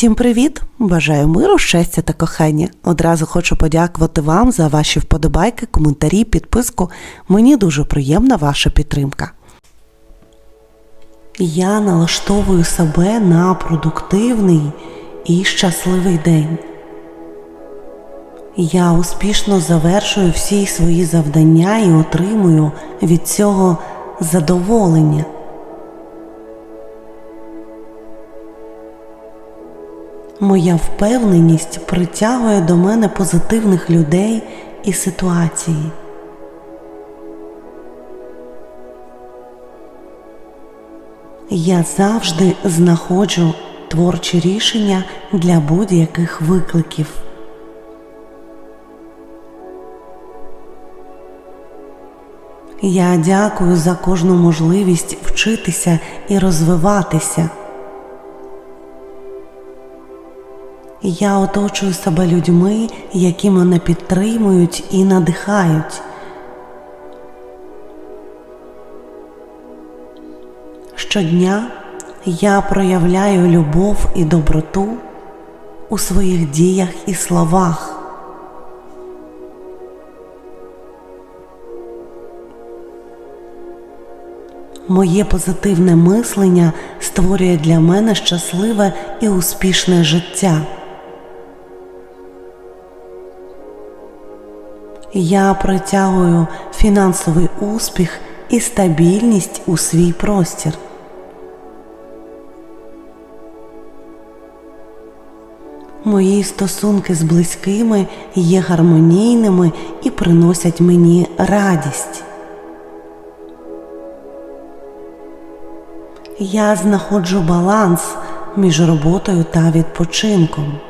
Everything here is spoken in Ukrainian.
Всім привіт! Бажаю миру, щастя та кохання. Одразу хочу подякувати вам за ваші вподобайки, коментарі, підписку. Мені дуже приємна ваша підтримка. Я налаштовую себе на продуктивний і щасливий день. Я успішно завершую всі свої завдання і отримую від цього задоволення. Моя впевненість притягує до мене позитивних людей і ситуації. Я завжди знаходжу творчі рішення для будь-яких викликів. Я дякую за кожну можливість вчитися і розвиватися. Я оточую себе людьми, які мене підтримують і надихають. Щодня я проявляю любов і доброту у своїх діях і словах. Моє позитивне мислення створює для мене щасливе і успішне життя. Я притягую фінансовий успіх і стабільність у свій простір. Мої стосунки з близькими є гармонійними і приносять мені радість. Я знаходжу баланс між роботою та відпочинком.